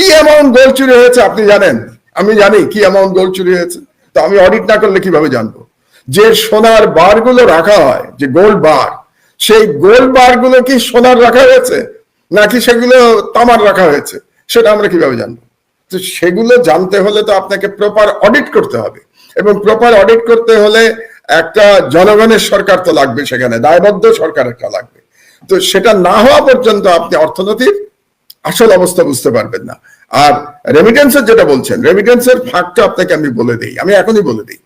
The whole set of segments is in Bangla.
কি অ্যামাউন্ট গোল চুরি হয়েছে আপনি জানেন? আমি জানি কি অ্যামাউন্ট গোল চুরি হয়েছে। তো আমি অডিট না করলে কীভাবে জানব? যে সোনার বারগুলো রাখা হয়, যে গোল্ড বার সেই গোল্ড বারগুলো কি সোনার রাখা হয়েছে? নাকি সেগুলো তামার রাখা হয়েছে? সেটা আমরা কীভাবে জানব? তো সেগুলো জানতে হলে তো আপনাকে প্রপার অডিট করতে হবে। এবং প্রপার অডিট করতে হলে একটা জনগণের সরকার তো লাগবে সেখানে, দায়বদ্ধ সরকার একটা লাগবে। তো সেটা না হওয়া পর্যন্ত আপনি অর্থনীতির আসল অবস্থা বুঝতে পারবেন না। আর রেমিটেন্সের যেটা বলছেন রেমিটেন্সের ফাঁকটা আপনাকে আমি বলে দিই, আমি এখনই বলে দিই।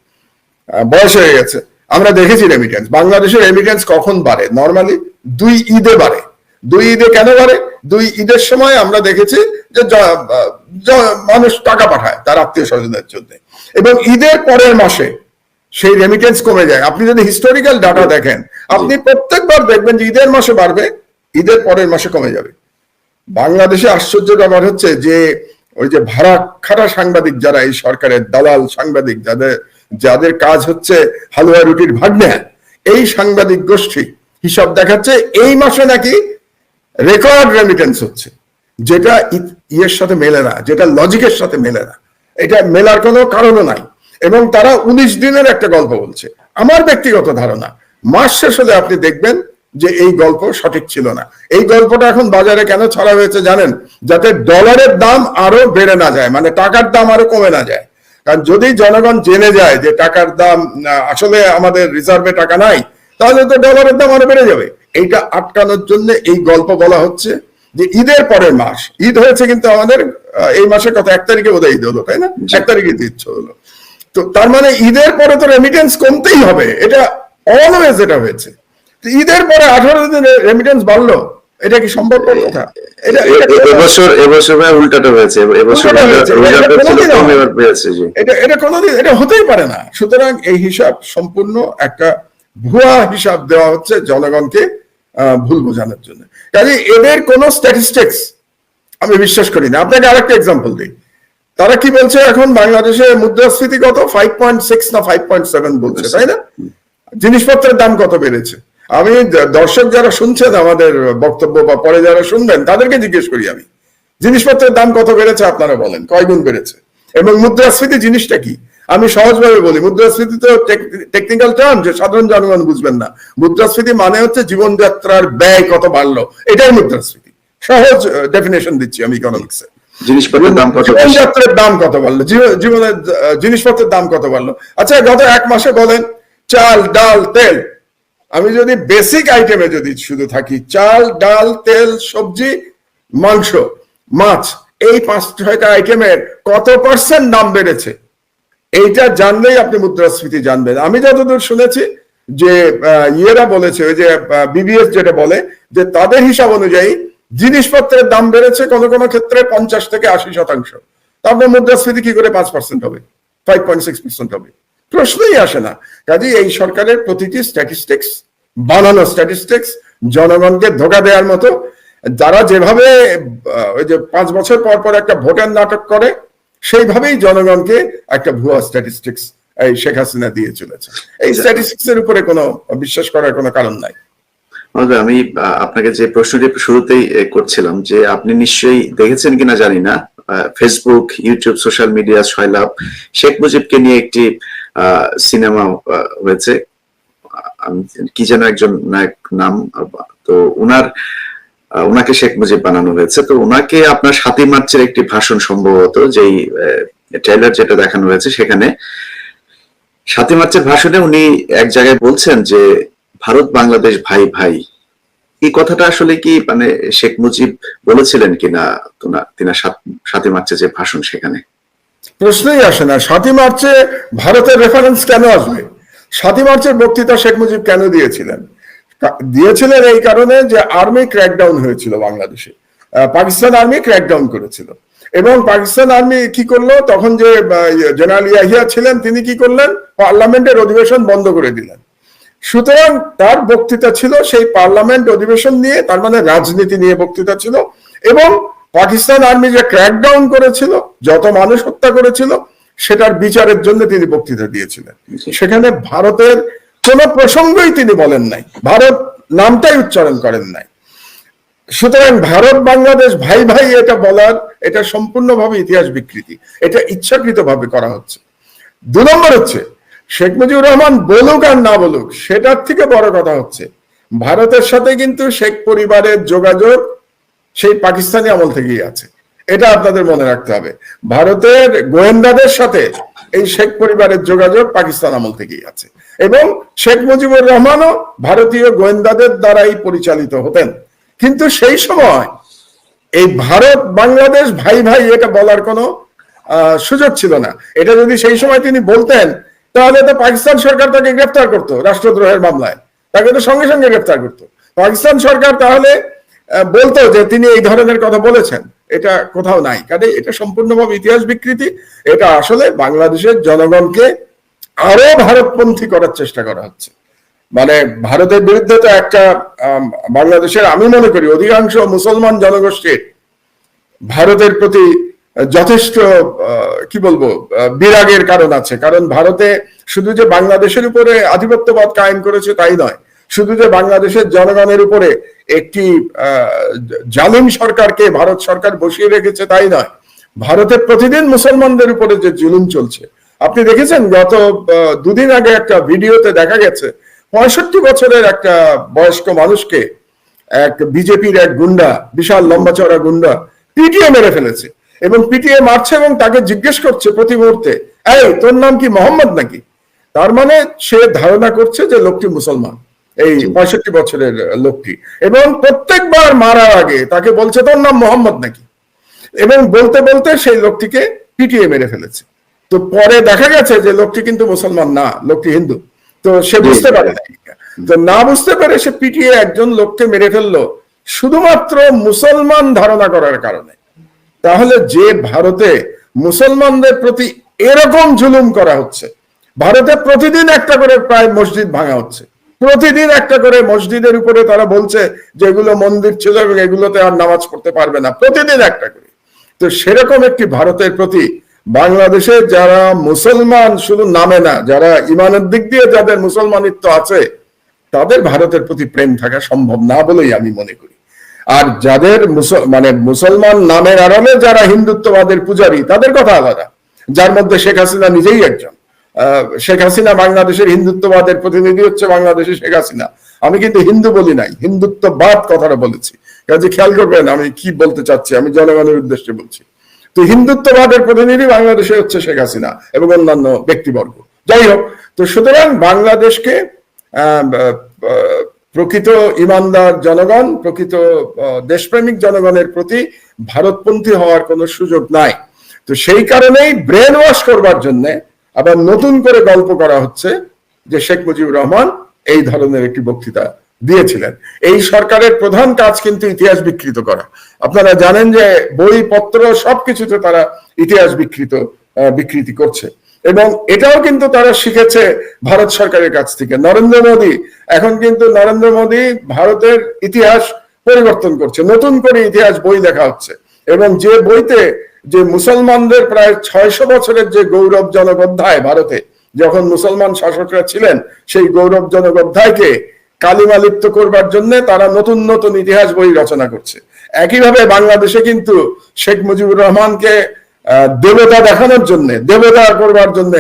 বয়স হয়ে গেছে, আমরা দেখেছি রেমিটেন্স বাংলাদেশের রেমিটেন্স কখন বাড়ে? নর্মালি দুই ঈদে বাড়ে। দুই ঈদে কেন বাড়ে? দুই ঈদের সময় আমরা দেখেছি যে মানুষ টাকা পাঠায় তার আত্মীয় স্বজনের জন্য। এবং ঈদের পরের মাসে সেই রেমিটেন্স কমে যায়। আপনি যদি হিস্টোরিক্যাল ডাটা দেখেন, আপনি প্রত্যেকবার দেখবেন যে ঈদের মাসে বাড়বে, ঈদের পরের মাসে কমে যাবে। বাংলাদেশে আশ্চর্য ব্যাপার হচ্ছে যে, ওই যে ভাড়া খাটা সাংবাদিক যারা, এই সরকারের দালাল সাংবাদিক, যাদের যাদের কাজ হচ্ছে হালুয়া রুটির ভাগ নেয়া এই সাংবাদিক গোষ্ঠী হিসাব দেখাচ্ছে এই মাসে নাকি রেকর্ড রেমিটেন্স হচ্ছে। যেটা ইয়ের সাথে মেলে না, যেটা লজিকের সাথে মেলে না। এটা মেলার কোনো কারণও নাই। এবং তারা উনিশ দিনের একটা গল্প বলছে। আমার ব্যক্তিগত ধারণা, মাস শেষ হলে আপনি দেখবেন যে এই গল্প সঠিক ছিল না। এই গল্পটা এখন বাজারে কেন ছড়া হয়েছে জানেন? যাতে ডলারের দাম আরও বেড়ে না যায় মানে টাকার দাম আরও কমে না যায়। কারণ যদি জনগণ জেনে যায় যে টাকার দাম আসলে আমাদের রিজার্ভে টাকা নাই তাহলে তো ডলারের দাম আরও বেড়ে যাবে। এইটা আটকানোর জন্য এই গল্প বলা হচ্ছে যে ঈদের পরের মাস ঈদ হয়েছে কিন্তু আমাদের এই মাসে কত এক তারিখে বোধহয় ঈদ হলো তাই না? এক তারিখে ঈদ হলো। তো তার মানে ঈদের পরে তো রেমিটেন্স কমতেই হবে এটা অলওয়েজ এটা হয়েছে। ঈদের পরে আঠারো দিনে রেমিটেন্স বাড়লো এটা কি সম্ভব কথা? এটা এবছর এবছর ভাই উল্টাটা হয়েছে এবছর হয়। এটা এটা কোনোদিন এটা হতেই পারে না। সুতরাং এই হিসাব সম্পূর্ণ একটা ভুয়া হিসাব দেওয়া হচ্ছে জনগণকে ভুল বোঝানোর জন্য। কাজে এদের কোনো স্ট্যাটিস্টিক্স আমি বিশ্বাস করি না। আপনাকে আরেকটা এক্সাম্পল দিই। তারা কি বলছে এখন? বাংলাদেশে মুদ্রাস্ফীতি কত ফাইভ পয়েন্ট সিক্স না ফাইভ পয়েন্ট সেভেন বলছে তাই না? জিনিসপত্রের দাম কত বেড়েছে? আমি দর্শক যারা শুনছেন আমাদের বক্তব্য বা পরে যারা শুনবেন তাদেরকে জিজ্ঞেস করি আমি। জিনিসপত্রের দাম কত বেড়েছে আপনারা বলেন কয় গুণ বেড়েছে? এবং মুদ্রাস্ফীতি জিনিসটা কি? আমি সহজভাবে বলি মুদ্রাস্ফীতি তো টেকনিক্যাল টার্ম যে সাধারণ জনগণ বুঝবেন না। মুদ্রাস্ফীতি মানে হচ্ছে জীবনযাত্রার ব্যয় কত বাড়লো এটাই মুদ্রাস্ফীতি। সহজ ডেফিনেশন দিচ্ছি আমি ইকোনমিক্সে জিনিসপত্রের দাম কত জীবনযাত্রার দাম কত বাড়লো? জীবনের জিনিসপত্রের দাম কত বাড়লো? আচ্ছা গত এক মাসে বলেন চাল ডাল তেল আমি যদি বেসিক আইটেমে যদি শুধু থাকি, চাল, ডাল, তেল, সবজি, মাংস, মাছ, এই পাঁচ ছয়টা আইটেমের কত পার্সেন্ট দাম বেড়েছে? এইটা জানলেই আপনি মুদ্রাস্ফীতি জানবেন। আমি যতদূর শুনেছি যে ইয়েরা বলেছে, ওই যে বিবিএস যেটা বলে, যে তাদের হিসাব অনুযায়ী জিনিসপত্রের দাম বেড়েছে কোনো কোনো ক্ষেত্রে পঞ্চাশ থেকে আশি শতাংশ। তারপর মুদ্রাস্ফীতি কি করে পাঁচ পার্সেন্ট হবে? ফাইভ পয়েন্ট সিক্স পার্সেন্ট হবে। প্রশ্নই আসে না। কাজে এই সরকারের প্রতিটি স্ট্যাটিস্টিক্স বানানো স্ট্যাটিস্টিক্স জনগণকে ধোকা দেওয়ার মতো, যারা যেভাবে ওই যে পাঁচ বছর পর পর একটা ভোটের নাটক করে, সেইভাবেই জনগণকে একটা ভুয়া স্ট্যাটিস্টিক্স এই শেখ হাসিনা দিয়ে চলেছে। এই স্ট্যাটিস্টিক্স এর উপরে কোনো বিশ্বাস করার কোনো কারণ নাই। আমি আপনাকে যে প্রশ্নটি শুরুতেই করছিলাম যে আপনি নিশ্চয়ই দেখেছেন কিনা জানি না Facebook YouTube social media Sheikh মুজিবকে নিয়ে একটি সিনেমা হয়েছে। কি যেন একজন নায়ক নাম, তো উনার ওনাকে শেখ মুজিব বানানো হয়েছে। তো ওনাকে আপনার সাতই মার্চের একটি ভাষণ সম্ভবত, যেই ট্রেলার যেটা দেখানো হয়েছে সেখানে। সাতই মার্চের ভাষণে উনি এক জায়গায় বলছেন যে, ভারত, বাংলাদেশ, ভাই ভাই। এই কথাটা আসলে কি মানে শেখ মুজিব বলেছিলেন কিনা তোনা- সাতই মার্চে যে ভাষণ সেখানে? প্রশ্নই আসে না। সাতই মার্চে ভারতের রেফারেন্স কেন আসবে? সাতই মার্চের বক্তৃতা শেখ মুজিব কেন দিয়েছিলেন? দিয়েছিলেন এই কারণে যে আর্মি ক্র্যাকডাউন হয়েছিল বাংলাদেশে। পাকিস্তান আর্মি ক্র্যাকডাউন করেছিল। এবং পাকিস্তান আর্মি কি করল? তখন যে জেনারেল ইয়াহিয়া ছিলেন, তিনি কি করলেন? পার্লামেন্টের অধিবেশন বন্ধ করে দিলেন। সুতরাং তার বক্তৃতা ছিল সেই পার্লামেন্ট অধিবেশন নিয়ে, তার মানে রাজনীতি নিয়ে বক্তৃতা ছিল। এবং পাকিস্তান আর্মি যে ক্র্যাকডাউন করেছিল যত মানুষ হত্যা করেছিল সেটার বিচারের জন্য তিনি বক্তৃতা দিয়েছিলেন। সেখানে ভারতের কোন প্রসঙ্গই তিনি বলেন নাই। ভারত নামটাই উচ্চারণ করেন নাই। সুতরাং ভারত বাংলাদেশ ভাই ভাই এটা বলার এটা সম্পূর্ণভাবে ইতিহাস বিকৃতি। এটা ইচ্ছাকৃতভাবে করা হচ্ছে। দু নম্বর হচ্ছে শেখ মুজিবুর রহমান বলুক আর না বলুক সেটার থেকে বড় কথা হচ্ছে ভারতের সাথে কিন্তু শেখ পরিবারের যোগাযোগ সেই পাকিস্তানি আমল থেকেই আছে। এটা আপনাদের মনে রাখতে হবে। ভারতের গোয়েন্দাদের সাথে এই শেখ পরিবারের যোগাযোগ পাকিস্তান আমল থেকেই আছে। এবং শেখ মুজিবুর রহমানও ভারতীয় গোয়েন্দাদের দ্বারাই পরিচালিত হতেন। কিন্তু সেই সময় এই ভারত বাংলাদেশ ভাই ভাই এটা বলার কোনো সুযোগ ছিল না। এটা যদি সেই সময় তিনি বলতেন, তাহলে তো পাকিস্তান সরকার তাকে গ্রেফতার করতো রাষ্ট্রদ্রোহের মামলায়। তাকে তো সঙ্গে সঙ্গে গ্রেফতার করতো। পাকিস্তান সরকার তাহলে বলতো যে তিনি এই ধরনের কথা বলেছেন। এটা কোথাও নাই। কাজে এটা সম্পূর্ণভাবে ইতিহাস বিকৃতি। এটা আসলে বাংলাদেশের জনগণকে আরও ভারতপন্থী করার চেষ্টা করা হচ্ছে। মানে ভারতের বিরুদ্ধে তো একটা বাংলাদেশের আমি মনে করি অধিকাংশ মুসলমান জনগোষ্ঠীর ভারতের প্রতি যথেষ্ট কি বলব বিরাগের কারণ আছে। কারণ ভারতে শুধু যে বাংলাদেশের উপরে আধিপত্যবাদ কায়েম করেছে তাই নয় শুধু যে বাংলাদেশের জনগণের উপরে একটি জালিম সরকারকে ভারত সরকার বসিয়ে রেখেছে তাই নয়। ভারতে প্রতিদিন মুসলমানদের উপরে যে জুলুম চলছে। আপনি দেখেছেন গত দুদিন আগে একটা ভিডিওতে দেখা গেছে, পঁয়ষট্টি বছরের একটা বয়স্ক মানুষকে এক বিজেপির এক গুন্ডা, বিশাল লম্বা চড়া গুন্ডা পিটিএ মেরে ফেলেছে। এবং পিটিএ মারছে এবং তাকে জিজ্ঞেস করছে প্রতি মুহূর্তে, এই, তোর নাম কি মোহাম্মদ নাকি? তার মানে সে ধারণা করছে যে লোকটি মুসলমান। এই পঁয়ষট্টি বছরের লোকটি। এবং প্রত্যেকবার মারার আগে তাকে বলছে তোর নাম মোহাম্মদ নাকি? এবং বলতে বলতে সেই লোকটিকে পিটিয়ে মেরে ফেলেছে। তো পরে দেখা গেছে যে লোকটি কিন্তু মুসলমান না লোকটি হিন্দু। তো সে বুঝতে পারে তো না বুঝতে পেরে সে পিটিয়ে একজন লোককে মেরে ফেলল শুধুমাত্র মুসলমান ধারণা করার কারণে। তাহলে যে ভারতে মুসলমানদের প্রতি এরকম জুলুম করা হচ্ছে ভারতে প্রতিদিন একটা করে প্রায় মসজিদ ভাঙা হচ্ছে প্রতিদিন একটা করে মসজিদের উপরে তারা বলছে যে এগুলো মন্দির ছিল এবং এগুলোতে আর নামাজ পড়তে পারবে না। প্রতিদিন একটা করে। তো সেরকম একটি ভারতের প্রতি বাংলাদেশে যারা মুসলমান শুধু নামে না, যারা ইমানের দিক দিয়ে যাদের মুসলমানিত্ব আছে, তাদের ভারতের প্রতি প্রেম থাকা সম্ভব না বলেই আমি মনে করি। আর যাদের মানে মুসলমান নামের আড়ালে যারা হিন্দুত্ববাদের পূজারী, তাদের কথা আলাদা। যার মধ্যে শেখ হাসিনা নিজেই একজন। শেখ হাসিনা বাংলাদেশের হিন্দুত্ববাদের প্রতিনিধি হচ্ছে বাংলাদেশের শেখ হাসিনা। আমি কিন্তু হিন্দু বলি নাই, হিন্দুত্ববাদ কথাটা বলেছি। কাজে খেয়াল করবেন আমি কি বলতে চাচ্ছি, আমি জনগণের উদ্দেশ্যে বলছি। তো হিন্দুত্ববাদের প্রতিনিধি বাংলাদেশে হচ্ছে শেখ হাসিনা এবং অন্যান্য ব্যক্তিবর্গ। যাই হোক, তো সুতরাং বাংলাদেশকে প্রকৃত ইমানদার জনগণ, প্রকৃত দেশপ্রেমিক জনগণের প্রতি ভারতপন্থী হওয়ার কোনো সুযোগ নাই। তো সেই কারণেই ব্রেন ওয়াশ করবার জন্য আবার নতুন করে গল্প করা হচ্ছে যে শেখ মুজিবুর রহমান এই ধরনের একটি বক্তৃতা দিয়েছিলেন। এই সরকারের প্রধান কাজ কিন্তু ইতিহাস বিকৃত করা। আপনারা জানেন যে বই, পত্র সবকিছুতে তারা ইতিহাস বিকৃত বিকৃতি করছে। এবং এটাও কিন্তু তারা শিখেছে ভারত সরকারের কাছ থেকে। নরেন্দ্র মোদী, এখন কিন্তু নরেন্দ্র মোদী ভারতের ইতিহাস পরিবর্তন করছে। নতুন করে ইতিহাস বই লেখা হচ্ছে। এবং যে বইতে যে মুসলমানদের প্রায় ছয়শো বছরের যে গৌরবজনক অধ্যায় ভারতে, যখন মুসলমান শাসকরা ছিলেন, সেই গৌরবজনক অধ্যায়কে কালিমালিপ্ত করবার জন্য তারা নতুন নতুন ইতিহাস বই রচনা করছে। একইভাবে বাংলাদেশে কিন্তু শেখ মুজিবুর রহমানকে দেবতা দেখানোর জন্য, দেবতা করবার জন্য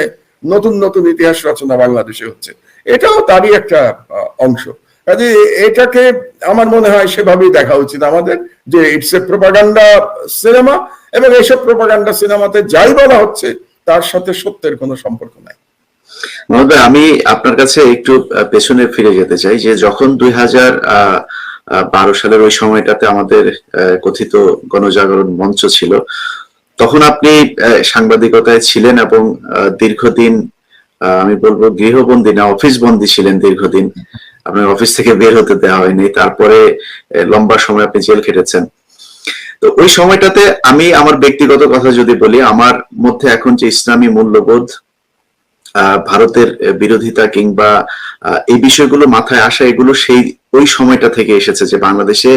নতুন নতুন ইতিহাস রচনা বাংলাদেশে হচ্ছে। এটাও তারই একটা অংশ। কাজে এটাকে আমার মনে হয় সেভাবেই দেখা উচিত আমাদের যে ইটস এ প্রোপাগান্ডা সিনেমা এবং এইসব প্রোপাগান্ডা সিনেমাতে যাই বলা হচ্ছে তার সাথে সত্যের কোনো সম্পর্ক নাই। ভাই, আমি আপনার কাছে একটু পেছনে ফিরে যেতে চাই যে যখন দুই হাজার বারো সালের ওই সময়টাতে আমাদের কথিত গণজাগরণ মঞ্চ ছিল তখন আপনি সাংবাদিকতায় ছিলেন এবং দীর্ঘদিন আমি বলব গৃহবন্দী না অফিস বন্দী ছিলেন দীর্ঘদিন। আপনার অফিস থেকে বের হতে দেওয়া হয়নি। তারপরে লম্বা সময় আপনি জেল খেটেছেন। তো ওই সময়টাতে আমি আমার ব্যক্তিগত কথা যদি বলি, আমার মধ্যে এখন যে ইসলামী মূল্যবোধ ভারতের বিরোধিতা কিংবা এই বিষয়গুলো মাথায় আসা, এগুলো সেই, ওই সময়টা থেকে এসেছে যে বাংলাদেশে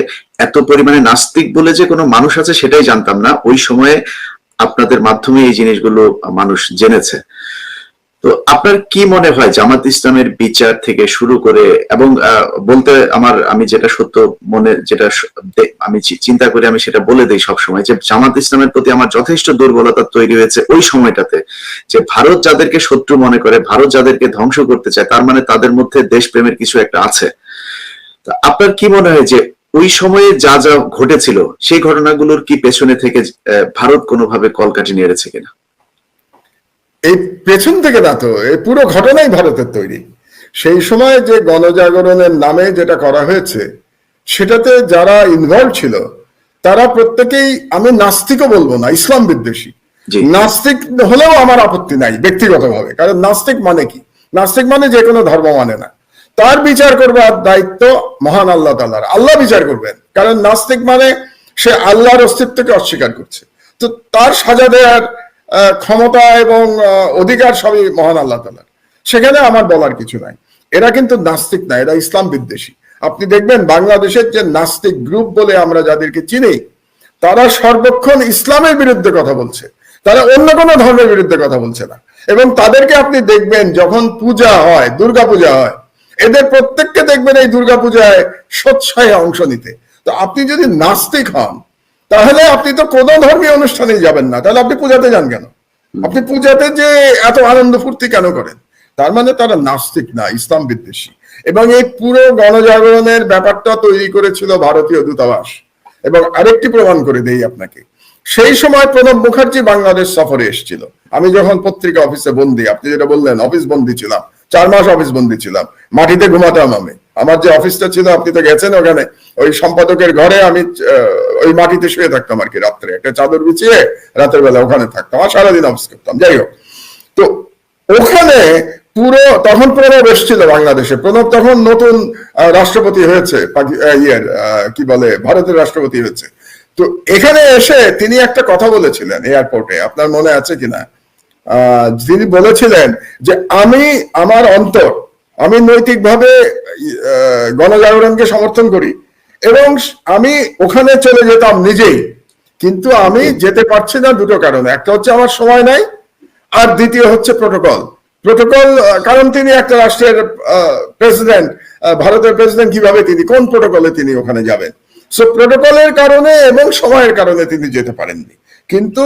এত পরিমাণে নাস্তিক বলে যে কোনো মানুষ আছে সেটাই জানতাম না। ওই সময়ে আপনাদের মাধ্যমে এই জিনিসগুলো মানুষ জেনেছে। তো আপনার কি মনে হয় জামাত ইসলামের বিচার থেকে শুরু করে এবং বলতে আমার, আমি যেটা সত্য মনে, যেটা আমি চিন্তা করি, আমি সেটা বলে দেই সবসময় যে জামাত ইসলামের প্রতি আমার যথেষ্ট দুর্বলতা তৈরি হয়েছে ওই সময়টাতে। যে ভারত যাদেরকে শত্রু মনে করে, ভারত যাদেরকে ধ্বংস করতে চায়, তার মানে তাদের মধ্যে দেশপ্রেমের কিছু একটা আছে। তা আপনার কি মনে হয় যে ওই সময়ে যা যা ঘটেছিল, সেই ঘটনাগুলোর কি পেছনে থেকে ভারত কোনোভাবে কলকাঠি নেড়েছে কিনা? এই পেছন থেকে না তো এই পুরো ঘটনাই ভারতের তৈরি। সেই সময় যে গণজাগরণের নামে যেটা করা হয়েছে সেটাতে যারা ইনভলভ ছিল তারা প্রত্যেকেই আমি নাস্তিকও বলব না ইসলাম বিদ্বেষী। নাস্তিক হলেও আমার আপত্তি নাই ব্যক্তিগতভাবে। কারণ নাস্তিক মানে কি? নাস্তিক মানে যে কোনো ধর্ম মানে না। তার বিচার করবার দায়িত্ব মহান আল্লাহ তাল্লার আল্লাহ বিচার করবেন। কারণ নাস্তিক মানে সে আল্লাহর অস্তিত্বকে অস্বীকার করছে। তো তার সাজা দেওয়ার ক্ষমতা এবং অধিকার সবই মহান আল্লাহ তালার সেখানে আমার বলার কিছু নাই। এরা কিন্তু নাস্তিক না, এরা ইসলাম বিদ্বেষী। আপনি দেখবেন বাংলাদেশের যে নাস্তিক গ্রুপ বলে আমরা যাদেরকে চিনি, তারা সর্বক্ষণ ইসলামের বিরুদ্ধে কথা বলছে। তারা অন্য কোনো ধর্মের বিরুদ্ধে কথা বলছে না। এবং তাদেরকে আপনি দেখবেন যখন পূজা হয় দুর্গা পূজা হয়, এদের প্রত্যেককে দেখবেন এই দুর্গা পূজায় সোৎসাহে অংশ নিতে। তো আপনি যদি নাস্তিক হন তাহলে আপনি তো কোনো ধর্মীয় অনুষ্ঠানে যাবেন না। তাহলে আপনি পূজাতে যান কেন? আপনি পূজাতে যে এত আনন্দ ফুর্তি কেন করেন? তার মানে তারা নাস্তিক না, ইসলাম বিদ্বেষী। এবং এই পুরো গণজাগরণের ব্যাপারটা তৈরি করেছিল ভারতীয় দূতাবাস। এবং আরেকটি প্রমাণ করে দেই আপনাকে। সেই সময় প্রণব মুখার্জি বাংলাদেশ সফরে এসেছিল। আমি যখন পত্রিকা অফিসে বন্দি, আপনি যেটা বললেন অফিস বন্দি ছিলাম, চার মাস অফিস বন্দি ছিলাম, মাটিতে ঘুমাতাম আমি। আমার যে অফিসটা ছিল, আপনি তো গেছেন ওখানে। ওই সম্পাদকের ঘরে আমি ওই মাটিতে শুয়ে থাকতাম আর কি রাত্রে। একটা চাদর বিছিয়ে রাতের বেলা ওখানে থাকতাম আর সারাদিন অফিস করতাম। যাই হোক। তো ওখানে পুরো, তখন প্রণব এসেছিল বাংলাদেশে। প্রণব তখন নতুন রাষ্ট্রপতি হয়েছে ইয়ের কি বলে, ভারতের রাষ্ট্রপতি হয়েছে। তো এখানে এসে তিনি একটা কথা বলেছিলেন এয়ারপোর্টে আপনার মনে আছে কিনা? তিনি বলেছিলেন যে, আমি, আমার অন্তর আমি নৈতিকভাবে গণজাগরণকে সমর্থন করি। এবং আমি ওখানে চলে যেতাম নিজেই। কিন্তু আমি যেতে পারছি না দুটো কারণে। একটা হচ্ছে আমার সময় নাই, আর দ্বিতীয় হচ্ছে প্রোটোকল। প্রোটোকল কারণ তিনি একটা রাষ্ট্রের প্রেসিডেন্ট ভারতের প্রেসিডেন্ট কীভাবে তিনি, কোন প্রোটোকলে তিনি ওখানে যাবেন? সো প্রোটোকলের কারণে এবং সময়ের কারণে তিনি যেতে পারেননি। কিন্তু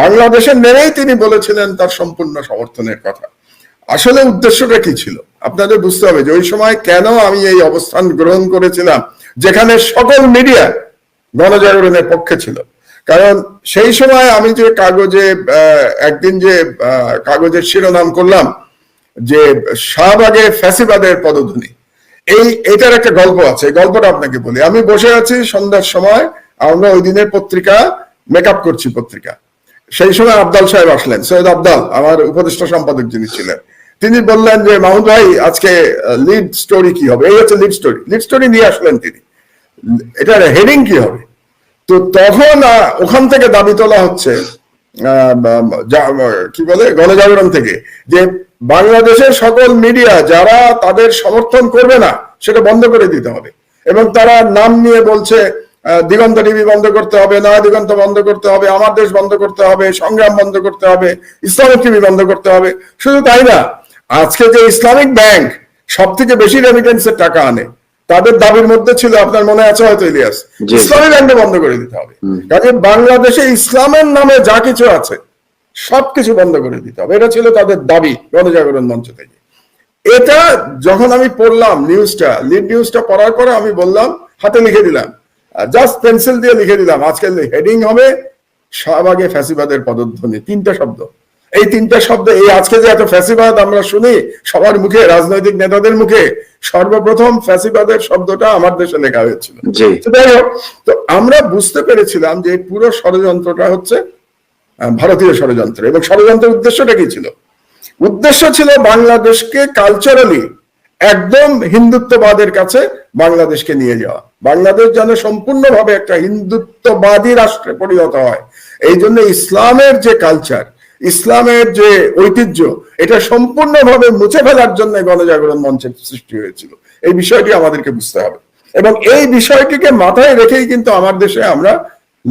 বাংলাদেশের নেমেই তিনি বলেছিলেন তার সম্পূর্ণ সমর্থনের কথা। আসলে উদ্দেশ্যটা কি ছিল? আপনাদের বুঝতে হবে যে ওই সময় কেন আমি এই অবস্থান গ্রহণ করেছিলাম, যেখানে সকল মিডিয়া গণজাগরণের পক্ষে ছিল। কারণ সেই সময় আমি যে কাগজে একদিন যে কাগজের শিরোনাম করলাম যে শাহবাগে ফ্যাসিবাদের পদধ্বনি, এই, এটার একটা গল্প আছে গল্পটা আপনাকে বলি। আমি বসে আছি সন্ধ্যার সময়, আমরা ওই দিনের পত্রিকা, মেকআপ করছি পত্রিকা। সেই সময় আবদাল সাহেব আসলেন, সৈয়দ আবদাল, আমার উপদেষ্টা সম্পাদক যিনি ছিলেন। তিনি বললেন যে মাহমুদ ভাই, আজকে লিড স্টোরি কি হবে? এই হচ্ছে লিড স্টোরি লিড স্টোরি নিয়ে আসলেন তিনি। এটার হেডিং কি হবে? তো তখন ওখান থেকে দাবি তোলা হচ্ছে কি বলে, গণজাগরণ থেকে, যে বাংলাদেশের সকল মিডিয়া যারা তাদের সমর্থন করবে না, সেটা বন্ধ করে দিতে হবে। এবং তারা নাম নিয়ে বলছে দিগন্ত টিভি বন্ধ করতে হবে, না, দিগন্ত বন্ধ করতে হবে, আমার দেশ বন্ধ করতে হবে, সংগ্রাম বন্ধ করতে হবে, ইসলামিক টিভি বন্ধ করতে হবে। শুধু তাই না আজকে যে ইসলামিক ব্যাংক সব থেকে বেশি রেমিটেন্সের টাকা আনে তাদের দাবির মধ্যে ছিল আপনার মনে আছে হয়তো ইলিয়াস? ইসলামী ব্যাংকে বন্ধ করে দিতে হবে। কাজে বাংলাদেশে ইসলামের নামে যা কিছু আছে সবকিছু বন্ধ করে দিতে হবে। এটা ছিল তাদের দাবি গণজাগরণ মঞ্চ থেকে। এটা যখন আমি পড়লাম নিউজটা লিড নিউজটা পড়ার পরে আমি বললাম হাতে লিখে দিলাম। জাস্ট পেন্সিল দিয়ে লিখে দিলাম। আজকের হেডিং হবে শাহবাগে ফ্যাসিবাদের পদধ্বনি তিনটা শব্দ। এই তিনটা শব্দ এই আজকে যে এত ফ্যাসিবাদ আমরা শুনি সবার মুখে রাজনৈতিক নেতাদের মুখে সর্বপ্রথম ফ্যাসিবাদের শব্দটা আমার দেশে লেখা হয়েছিল। যাই হোক তো আমরা বুঝতে পেরেছিলাম যে পুরো ষড়যন্ত্রটা হচ্ছে ভারতীয় ষড়যন্ত্র। এবং ষড়যন্ত্রের উদ্দেশ্যটা কি ছিল? উদ্দেশ্য ছিল বাংলাদেশকে কালচারালি একদম হিন্দুত্ববাদের কাছে বাংলাদেশকে নিয়ে যাওয়া। বাংলাদেশ যেন সম্পূর্ণভাবে একটা হিন্দুত্ববাদী রাষ্ট্রে পরিণত হয়। এই জন্য ইসলামের যে কালচার ইসলামের যে ঐতিহ্য, এটা সম্পূর্ণভাবে মুছে ফেলার জন্য গণজাগরণ মঞ্চের সৃষ্টি হয়েছিল। এই বিষয়টি আমাদেরকে বুঝতে হবে। এবং এই বিষয়টিকে মাথায় রেখেই কিন্তু আমার দেশে আমরা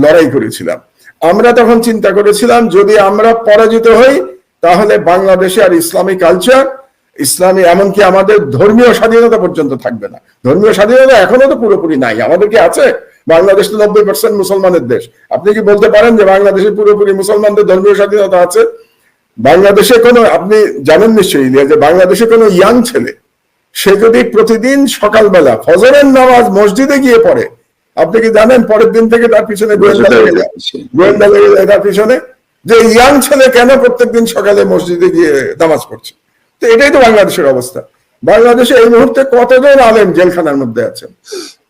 লড়াই করেছিলাম। আমরা তখন চিন্তা করেছিলাম, যদি আমরা পরাজিত হই, তাহলে বাংলাদেশে আর ইসলামী কালচার, ইসলামী এমনকি আমাদের ধর্মীয় স্বাধীনতা পর্যন্ত থাকবে না। ধর্মীয় স্বাধীনতা এখনও তো পুরোপুরি নাই। আমাদের কি আছে? বাংলাদেশ তো নব্বই পার্সেন্ট মুসলমানের দেশ। আপনি কি বলতে পারেন যে বাংলাদেশে পুরোপুরি মুসলমানদের ধর্মীয় স্বাধীনতা আছে? বাংলাদেশে কোনো আপনি জানেন নিশ্চয়ই যে বাংলাদেশে কোনো ইয়াং ছেলে সে যদি প্রতিদিন সকালবেলা ফজরের নামাজ মসজিদে গিয়ে পড়ে আপনি কি জানেন পরের দিন থেকে তার পিছনে গোয়েন্দা লেগে যায়? গোয়েন্দা লেগে যায় তার পিছনে। যে ইয়াং ছেলে কেন প্রত্যেকদিন সকালে মসজিদে গিয়ে নামাজ পড়ছে? তো এটাই তো বাংলাদেশের অবস্থা। বাংলাদেশে এই মুহূর্তে কতজন আলেম জেলখানার মধ্যে আছেন?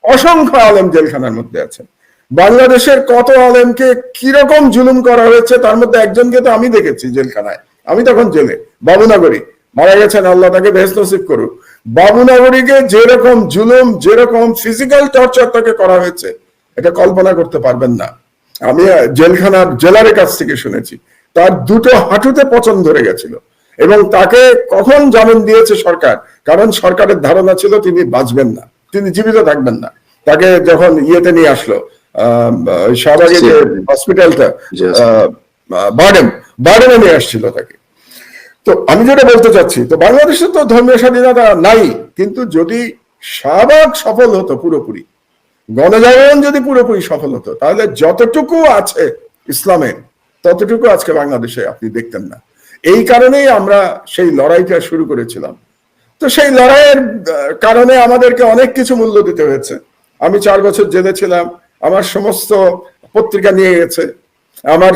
অসংখ্য আলেম জেলখানার মধ্যে আছেন বাংলাদেশের কত আলেমকে কীরকম জুলুম করা হয়েছে তার মধ্যে একজনকে তো আমি দেখেছি জেলখানায়। আমি তখন জেলে, বাবুনগরী। মারা গেছেন আল্লাহ, তাকে বেহেস্ত নসিব করুক। বাবুনগরীকে যেরকম জুলুম, যেরকম ফিজিক্যাল টর্চার তাকে করা হয়েছে, এটা কল্পনা করতে পারবেন না। আমি জেলখানার জেলারের কাছ থেকে শুনেছি। তার দুটো হাঁটুতে পচন ধরে গেছিল এবং তাকে কখন জামিন দিয়েছে সরকার? কারণ সরকারের ধারণা ছিল তিনি বাঁচবেন না। তিনি জীবিত থাকবেন না। তাকে যখন ইয়েতে নিয়ে আসলো শাহবাগে যে হসপিটালটা নিয়ে আসছিল তাকে। তো আমি যেটা বলতে চাচ্ছি তো বাংলাদেশে তো ধর্মীয় স্বাধীনতা নাই কিন্তু যদি শাহবাগ সফল হতো পুরোপুরি গণজাগরণ যদি পুরোপুরি সফল হতো তাহলে যতটুকু আছে ইসলামের ততটুকু আজকে বাংলাদেশে আপনি দেখতেন না। এই কারণেই আমরা সেই লড়াইটা শুরু করেছিলাম। তো সেই লড়াইয়ের কারণে আমাদেরকে অনেক কিছু মূল্য দিতে হয়েছে। আমি চার বছর জেলে ছিলাম, আমার সমস্ত পত্রিকা নিয়ে গেছে, আমার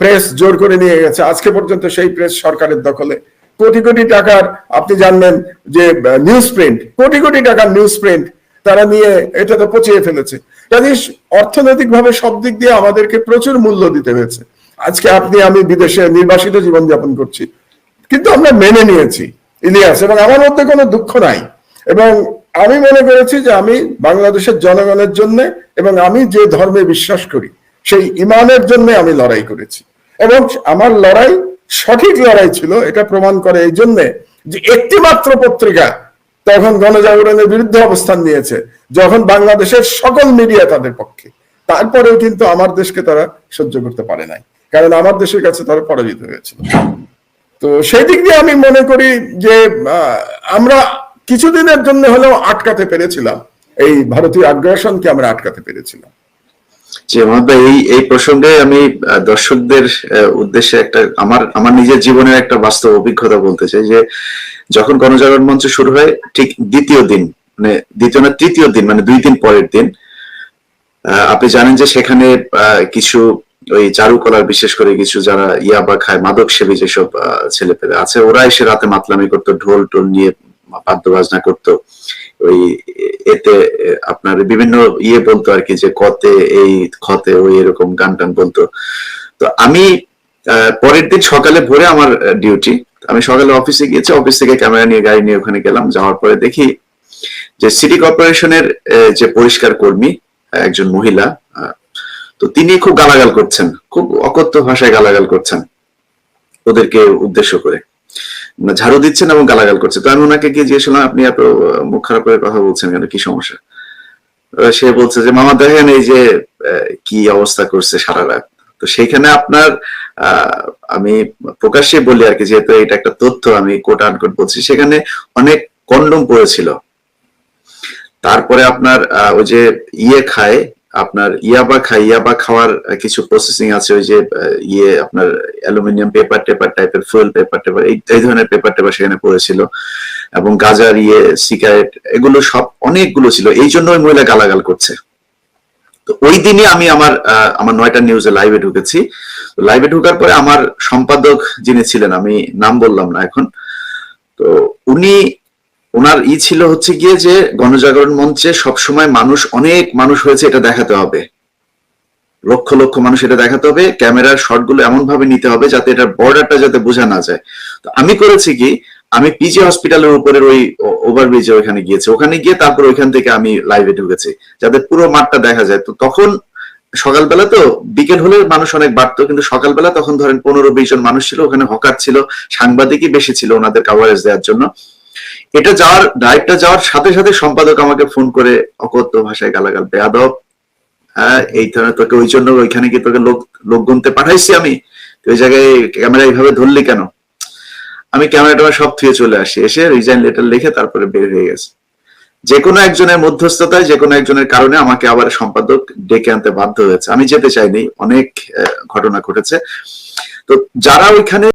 প্রেস জোর করে নিয়ে গেছে। আজকে পর্যন্ত সেই প্রেস সরকারের দখলে। কোটি কোটি টাকার, আপনি জানলেন যে নিউজ প্রিন্ট কোটি কোটি টাকার নিউজ প্রিন্ট তারা নিয়ে এটা তো পচিয়ে ফেলেছে। কাজে অর্থনৈতিক ভাবে সব দিক দিয়ে আমাদেরকে প্রচুর মূল্য দিতে হয়েছে। আজকে আপনি, আমি বিদেশে নির্বাসিত জীবনযাপন করছি। কিন্তু আমরা মেনে নিয়েছি। ইলিয়াস। এবং আমার মধ্যে কোনো দুঃখ নাই। এবং আমি মনে করেছি যে আমি বাংলাদেশের জনগণের জন্য এবং আমি যে ধর্মে বিশ্বাস করি, সেই ইমানের জন্য আমি লড়াই করেছি। এবং আমার লড়াই সঠিক লড়াই ছিল, এটা প্রমাণ করে এই জন্যে যে একটি মাত্র পত্রিকা তখন গণজাগরণের বিরুদ্ধে অবস্থান নিয়েছে, যখন বাংলাদেশের সকল মিডিয়া তাদের পক্ষে। তারপরেও কিন্তু আমার দেশকে তারা সহ্য করতে পারে নাই, কারণ আমার দেশের কাছে তারা পরাজিত হয়েছিল। তো সেই দিক দিয়ে আমি মনে করি যে আমরা কিছুদিনের জন্য হলেও আটকাতে পেরেছিলাম। এই ভারতীয় আগ্রাসনকে আমরা আটকাতে পেরেছিলাম। জি মোহাম্মদ এই এই প্রসঙ্গে আমি দর্শকদের উদ্দেশ্যে একটা, আমার আমার নিজের জীবনের একটা বাস্তব অভিজ্ঞতা বলতে চাই যে, যখন গণজাগরণ মঞ্চ শুরু হয়, ঠিক দ্বিতীয় দিন মানে দ্বিতীয় না তৃতীয় দিন মানে দুই দিন পরের দিন আপনি জানেন যে সেখানে কিছু ওই চারুকলার বিশেষ করে কিছু যারা ইয়াবা খায়, মাদক সেবী যেসব ছেলে পেলে আছে ওরা এসে রাতে মাতলামি করতো, ঢোল টোল নিয়ে বাদ্য বাজনা করতো। ওই এতে আপনার বিভিন্ন ইয়ে বলতো আর কি যে কতে এই, খতে ওই এরকম গান টান বলতো। তো আমি পরের দিন সকালে ভোরে আমার ডিউটি, আমি সকালে অফিসে গিয়েছি, অফিস থেকে ক্যামেরা নিয়ে, গাড়ি নিয়ে ওখানে গেলাম, যাওয়ার পরে দেখি যে সিটি কর্পোরেশনের যে পরিষ্কার কর্মী, একজন মহিলা তো তিনি খুব গালাগাল করছেন, খুব অকথ্য ভাষায় গালাগাল করছেন ওদেরকে উদ্দেশ্য করে। মানে ঝাড়ু দিচ্ছেন এবং গালাগাল করছে। তো আমি ওনাকে গিয়ে জিজ্ঞেস আপনি এত মুখ খারাপ করে কথা বলছেন কেন? কি সমস্যা? সে বলছে যে, মামা, দেখেন এই যে কি অবস্থা করছে সারা রাত। তো সেইখানে আপনার আমি প্রকাশ্যে বলি আর কি, যেহেতু এটা একটা তথ্য, আমি কোট আনকোট বলছি, সেখানে অনেক কন্ডম পড়েছিল। তারপরে আপনার ওই যে ইয়ে খায় আপনার ইয়াবা খায় ইয়াবা খাওয়ার কিছু প্রসেসিং আছে ওই যে ইয়ে আপনার অ্যালুমিনিয়াম পেপার টেপার টাইপের ফুয়েল পেপার টেপার, এই ধরনের পেপার টেপার সেখানে পড়েছিল। এবং গাজার ইয়ে সিগারেট এগুলো সব অনেকগুলো ছিল। এই জন্য ওই মহিলা গালাগাল করছে। তো ওই দিনই আমি আমার আমার নয়টা নিউজে লাইভে ঢুকেছি। লাইভে ঢুকার পরে আমার সম্পাদক যিনি ছিলেন, আমি নাম বললাম না এখন, তো উনি ওনার ই ছিল হচ্ছে গিয়ে যে গণজাগরণ মঞ্চে সবসময় মানুষ, অনেক মানুষ হয়েছে এটা দেখাতে হবে। লক্ষ লক্ষ মানুষ এটা দেখাতে হবে, ক্যামেরার শটগুলো এমন ভাবে নিতে হবে যাতে এটার বর্ডারটা যাতে বোঝা না যায়। তো আমি করেছি কি, আমি পিজি হসপিটালের উপরের ওই ওভারব্রিজে ওখানে গিয়েছি। ওখানে গিয়ে তারপর ওইখান থেকে আমি লাইভে ঢুকেছি, যাতে পুরো মাঠটা দেখা যায়। তো তখন সকালবেলা তো, বিকেল হলে মানুষ অনেক বাড়তো, কিন্তু সকালবেলা তখন ধরেন পনেরো বিশ জন মানুষ ছিল, ওখানে হকার ছিল, সাংবাদিকই বেশি ছিল ওনাদের কাভারেজ দেওয়ার জন্য। এটা যাওয়ার ড্রাইভটা যাওয়ার সাথে সাথে সম্পাদক আমাকে ফোন করে অকথ্য ভাষায় গালাগাল। বেয়াদব। হ্যাঁ এই ধরনের তোকে ওই জন্য ওইখানে কি তোকে লোক লোক গুনতে পাঠাইছি আমি। ওই জায়গায় ক্যামেরা এইভাবে ধরলি কেন? আমি ক্যামেরা ট্যামেরা সব থুয়ে চলে আসি। এসে রিজাইন লেটার লিখে তারপরে বের হয়ে গেছে। যে কোনো একজনের মধ্যস্থতায় যে কোনো একজনের কারণে আমাকে আবার সম্পাদক ডেকে আনতে বাধ্য হয়েছে। আমি যেতে চাইনি। অনেক ঘটনা ঘটেছে। তো যারা ওইখানে